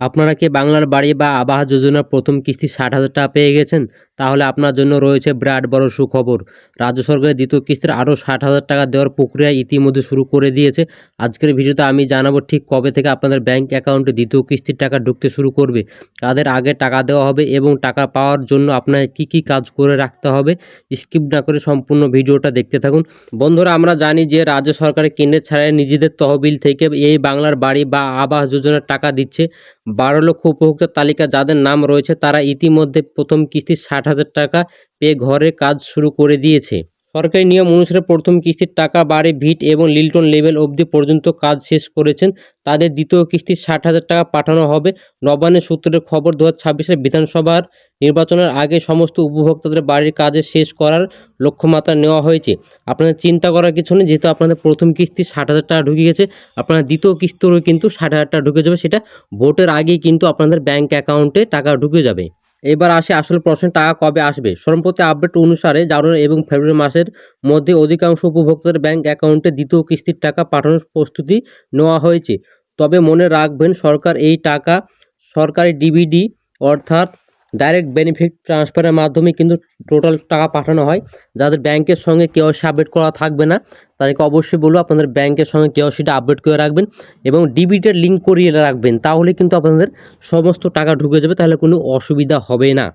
আপনারা কি বাংলার বাড়ি বা আবাস যোজনার প্রথম কিস্তি ষাট হাজার টাকা পেয়ে গেছেন? তাহলে আপনার জন্য রয়েছে বিরাট বড় সুখবর। রাজ্য সরকারের দ্বিতীয় কিস্তির আরও ষাট হাজার টাকা দেওয়ার প্রক্রিয়া ইতিমধ্যে শুরু করে দিয়েছে। আজকের ভিডিওতে আমি জানাব ঠিক কবে থেকে আপনাদের ব্যাংক অ্যাকাউন্টে দ্বিতীয় কিস্তির টাকা ঢুকতে শুরু করবে, কাদের আগে টাকা দেওয়া হবে এবং টাকা পাওয়ার জন্য আপনার কি কি কাজ করে রাখতে হবে, স্কিপ না করে সম্পূর্ণ ভিডিওটা দেখতে থাকুন। বন্ধুরা, আমরা জানি যে রাজ্য সরকারের কেন্দ্রের ছাড়াই নিজেদের তহবিল থেকে এই বাংলার বাড়ি বা আবাস যোজনার টাকা দিচ্ছে। বারো লক্ষ উপভোক্তার তালিকা যাদের নাম রয়েছে, তারা ইতিমধ্যে প্রথম কিস্তি ষাট হাজার টাকা পেয়ে ঘরের কাজ শুরু করে দিয়েছে। সরকারি নিয়ম অনুসারে প্রথম কিস্তির টাকা বাড়ি ভিট এবং লিল্টন লেভেল অবধি পর্যন্ত কাজ শেষ করেছেন। তাদের দ্বিতীয় কিস্তি ষাট হাজার টাকা পাঠানো হবে। নবান্নের সূত্রের খবর, দু হাজার বিধানসভার নির্বাচনের আগে সমস্ত উপভোক্তাদের বাড়ির কাজে শেষ করার লক্ষ্যমাত্রা নেওয়া হয়েছে। আপনাদের চিন্তা করার কিছু নেই, যেহেতু আপনাদের প্রথম কিস্তি ষাট হাজার টাকা ঢুকে গেছে। আপনার দ্বিতীয় কিস্তিরও কিন্তু ষাট হাজার টাকা ঢুকে যাবে, সেটা ভোটের আগেই কিন্তু আপনাদের ব্যাংক অ্যাকাউন্টে টাকা ঢুকে যাবে। এবার আসে আসল প্রশ্ন টাকা কবে আসবে? সম্প্রতি আপডেট অনুসারে জানুয়ারি এবং ফেব্রুয়ারি মাসের মধ্যে অধিকাংশ উপভোক্তার ব্যাংক অ্যাকাউন্টে দ্বিতীয় কিস্তির টাকা পাঠানোর প্রস্তুতি নেওয়া হয়েছে। তবে মনে রাখবেন, সরকার এই টাকা সরকারি ডিবিডি অর্থাৎ ডাইরেক্ট বেনিফিট ট্রান্সফারের মাধ্যমে কিন্তু টোটাল টাকা পাঠানো হয়। যাদের ব্যাংকের সঙ্গে কেওয়াইসি আপডেট করা থাকবে না, তাদেরকে অবশ্যই বলব আপনাদের ব্যাংকের সঙ্গে কেওয়াইসিটা আপডেট করে রাখবেন এবং ডিবিটের লিঙ্ক করিয়ে রাখবেন, তাহলে কিন্তু আপনাদের সমস্ত টাকা ঢুকে যাবে, তাহলে কোনো অসুবিধা হবে না।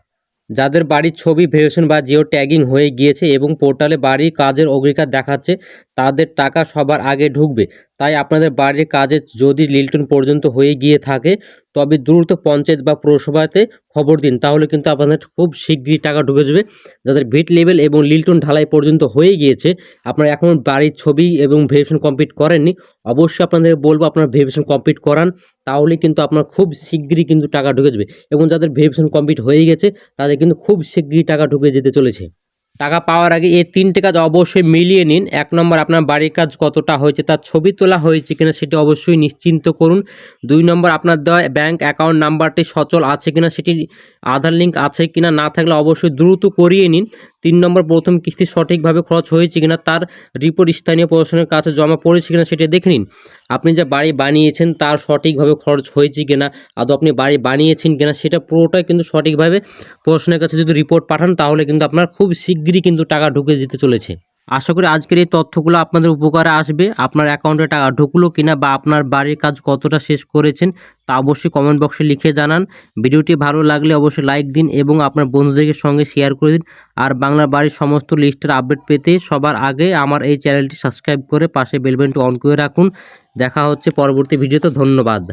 যাদের বাড়ির ছবি ভেরিয়েশন বা জিও ট্যাগিং হয়ে গিয়েছে এবং পোর্টালে বাড়ির কাজের অগ্রিকার দেখাচ্ছে, তাদের টাকা সবার আগে ঢুকবে। তাই আপনাদের বাড়ির কাজে যদি লিল্টন পর্যন্ত হয়ে গিয়ে থাকে, তবে দ্রুত পঞ্চায়েত বা পৌরসভাতে খবর দিন। তাহলে কিন্তু আপনাদের খুব শীঘ্রই টাকা ঢুকে যাবে। যাদের ভিট লেভেল এবং লিল্টন ঢালাই পর্যন্ত হয়ে গিয়েছে, আপনারা এখন বাড়ির ছবি এবং ভেরিয়েশন কমপ্লিট করেননি, অবশ্যই আপনাদের বলব আপনারা ভেরিয়েশন কমপ্লিট করান, তাহলে কিন্তু আপনার খুব শীঘ্রই কিন্তু টাকা ঢুকে যাবে। এবং যাদের ভেরিয়েশন কমপ্লিট হয়ে গেছে, তাদের কিন্তু খুব শীঘ্রই টাকা ঢুকে যেতে চলেছে। টাকা পাওয়ার আগে এই তিনটে কাজ অবশ্যই মিলিয়ে নিন। এক নম্বর, আপনার বাড়ির কাজ কতটা হয়েছে, তার ছবি তোলা হয়েছে কিনা সেটি অবশ্যই নিশ্চিন্ত করুন। দুই নম্বর, আপনার দেওয়া ব্যাঙ্ক অ্যাকাউন্ট নাম্বারটি সচল আছে কিনা সেটি আধার লিঙ্ক আছে কিনা না থাকলে অবশ্যই দ্রুত করিয়ে নিন। তিন নম্বর, প্রথম কিস্তি সঠিকভাবে খরচ হয়েছে কিনা তার রিপোর্ট স্থানীয় প্রশাসনের কাছে জমা পড়েছে কিনা সেটা দেখে নিন। আপনি যা বাড়ি বানিয়েছেন তার সঠিকভাবে খরচ হয়েছে কিনা, আদৌ আপনি বাড়ি বানিয়েছেন কিনা সেটা পুরোটাই কিন্তু সঠিকভাবে প্রশাসনের কাছে যদি রিপোর্ট পাঠান তাহলে কিন্তু আপনার খুব শীঘ্রই কিন্তু টাকা ঢুকে দিতে চলেছে। আশা করি আজকের এই তথ্যগুলো আপনাদের উপকারে আসবে। আপনার অ্যাকাউন্টে টাকা ঢুকলো কিনা বা আপনার বাড়ির কাজ কতটা শেষ করেছেন তা অবশ্যই কমেন্ট বক্সে লিখে জানান। ভিডিওটি ভালো লাগলে অবশ্যই লাইক দিন এবং আপনার বন্ধুদের সঙ্গে শেয়ার করে দিন। আর বাংলা বাড়ির সমস্ত লিস্টের আপডেট পেতে সবার আগে আমার এই চ্যানেলটি সাবস্ক্রাইব করে পাশে বেলবেনটি অন করে রাখুন। দেখা হচ্ছে পরবর্তী ভিডিওতে, ধন্যবাদ।